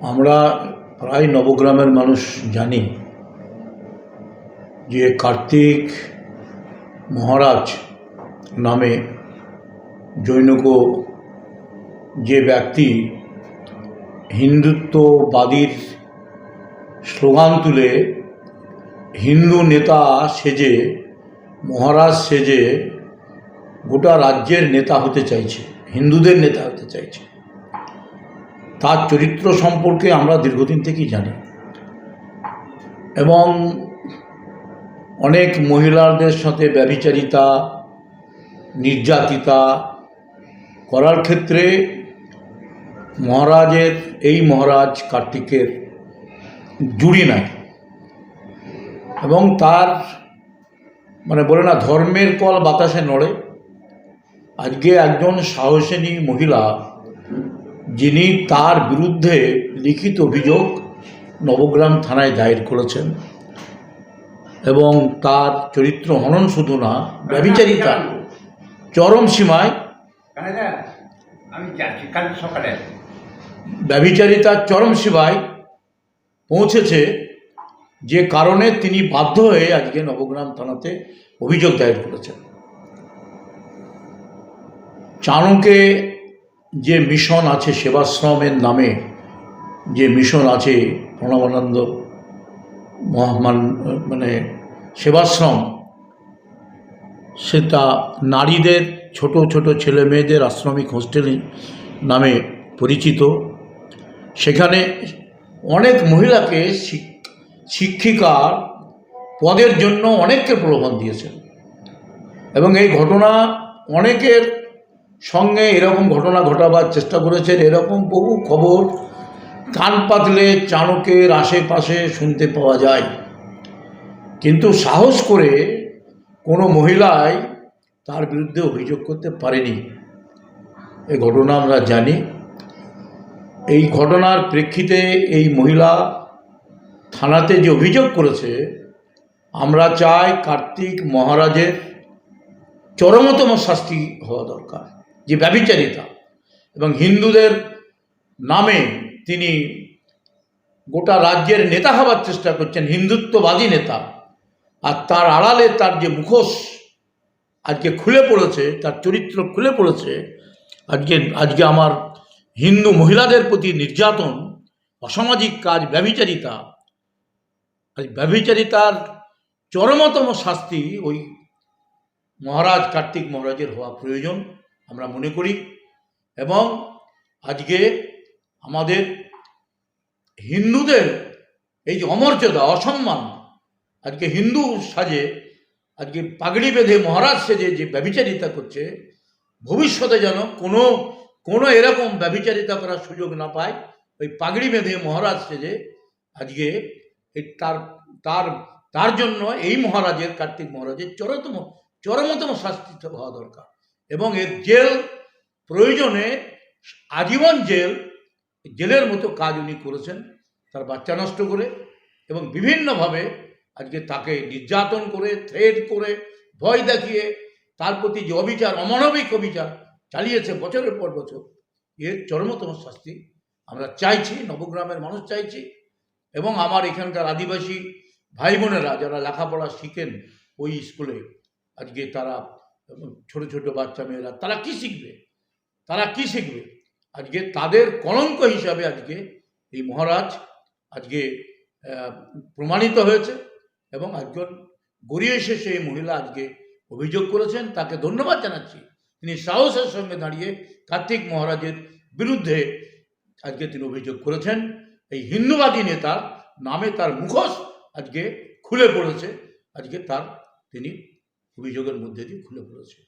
আমরা প্রায় নবগ্রামের মানুষ জানি যে কার্তিক মহারাজ নামে জৈনক যে ব্যক্তি হিন্দুত্ববাদীর স্লোগান তুলে হিন্দু নেতা সেজে, মহারাজ সেজে গোটা রাজ্যের নেতা হতে চাইছে, হিন্দুদের নেতা হতে চাইছে। তার চরিত্র সম্পর্কে আমরা দীর্ঘদিন থেকেই জানি। এবং অনেক মহিলাদের সাথে ব্যভিচারিতা, নির্যাতিতা করার ক্ষেত্রে মহারাজের, এই মহারাজ কার্তিকের জুড়ি নাই। এবং তার মানে বলে না, ধর্মের কল বাতাসে নড়ে। আজকে একজন সাহসিনী মহিলা যিনি তার বিরুদ্ধে লিখিত অভিযোগ নবগ্রাম থানায় দায়ের করেছেন এবং তার চরিত্র হনন শুধু না ব্যবিচারিতা চরম সীমায় ব্যবিচারিতার চরম সীমায় পৌঁছেছে যে কারণে তিনি বাধ্য হয়ে আজকে নবগ্রাম থানাতে অভিযোগ দায়ের করেছেন। চাণকে যে মিশন আছে সেবাশ্রমের নামে, যে মিশন আছে প্রণবানন্দ মহামান মানে সেবাশ্রম, সেটা নারীদের, ছোট ছোট ছেলে মেয়েদের আশ্রমিক হোস্টেল নামে পরিচিত। সেখানে অনেক মহিলাকে শিক- শিক্ষিকার পদের জন্য অনেককে প্রলোভন দিয়েছেন। এবং এই ঘটনা অনেকের সঙ্গে এরকম ঘটনা ঘটাবার চেষ্টা করেছেন, এরকম বহু খবর কান পাতলে চাণকের আশেপাশে শুনতে পাওয়া যায়। কিন্তু সাহস করে কোনো মহিলাই তার বিরুদ্ধে অভিযোগ করতে পারেনি। এই ঘটনা আমরা জানি। এই ঘটনার প্রেক্ষিতে এই মহিলা থানাতে যে অভিযোগ করেছে, আমরা চাই কার্তিক মহারাজের চরমতম শাস্তি হওয়া দরকার। যে ব্যবিচারিতা এবং হিন্দুদের নামে তিনি গোটা রাজ্যের নেতা হবার চেষ্টা করছেন, হিন্দুত্ববাদী নেতা। আর তার আড়ালে তার যে মুখোশ আজকে খুলে পড়েছে, তার চরিত্র খুলে পড়েছে, আজকে আজকে আমার হিন্দু মহিলাদের প্রতি নির্যাতন, অসামাজিক কাজ ব্যভিচারিতা আজ ব্যভিচারিতার চরমতম শাস্তি ওই মহারাজ কার্তিক মহারাজের হওয়া প্রয়োজন। আমরা মনে করি এবং আজকে আমাদের হিন্দুদের এই যে অমর্যাদা, অসম্মান, আজকে হিন্দু সাজে, আজকে পাগড়ি বেঁধে মহারাজ সেজে যে ব্যভিচারিতা করছে, ভবিষ্যতে যেন কোনো কোনো এরকম ব্যভিচারিতা করার সুযোগ না পায়, ওই পাগড়ি বেঁধে মহারাজ সেজে আজকে এই তার তার তার জন্য এই মহারাজের কার্তিক মহারাজের চরতম, চরমতম শাস্তি হওয়া দরকার। এবং এর জেল প্রয়োজনে আজীবন জেল, জেলের মতো কাজ উনি করেছেন। তার বাচ্চা নষ্ট করে এবং বিভিন্নভাবে আজকে তাকে নির্যাতন করে থ্রেড করে, ভয় দেখিয়ে তার প্রতি যে অবিচার, অমানবিক অবিচার চালিয়েছে বছরের পর বছর, এর চরমতম শাস্তি আমরা চাইছি, নবগ্রামের মানুষ চাইছি। এবং আমার এখানকার আদিবাসী ভাই বোনেরা যারা লেখাপড়া শিখেন ওই স্কুলে, আজকে তারা ছোট ছোট বাচ্চা মেয়েরা, তারা কি শিখবে? তারা কি শিখবে? আজকে তাদের কলঙ্ক হিসাবে আজকে এই মহারাজ আজকে প্রমাণিত হয়েছে এবং একজন গড়িয়ে শেষে এই মহিলা আজকে অভিযোগ করেছেন। তাকে ধন্যবাদ জানাচ্ছি। তিনি সাহসের সঙ্গে দাঁড়িয়ে কার্তিক মহারাজের বিরুদ্ধে আজকে তিনি অভিযোগ করেছেন। এই হিন্দুবাদী নেতার নামে তার মুখোশ আজকে খুলে পড়েছে। আজকে তার তিনি অভিযোগের মধ্যে দিয়ে খুলে পড়েছে।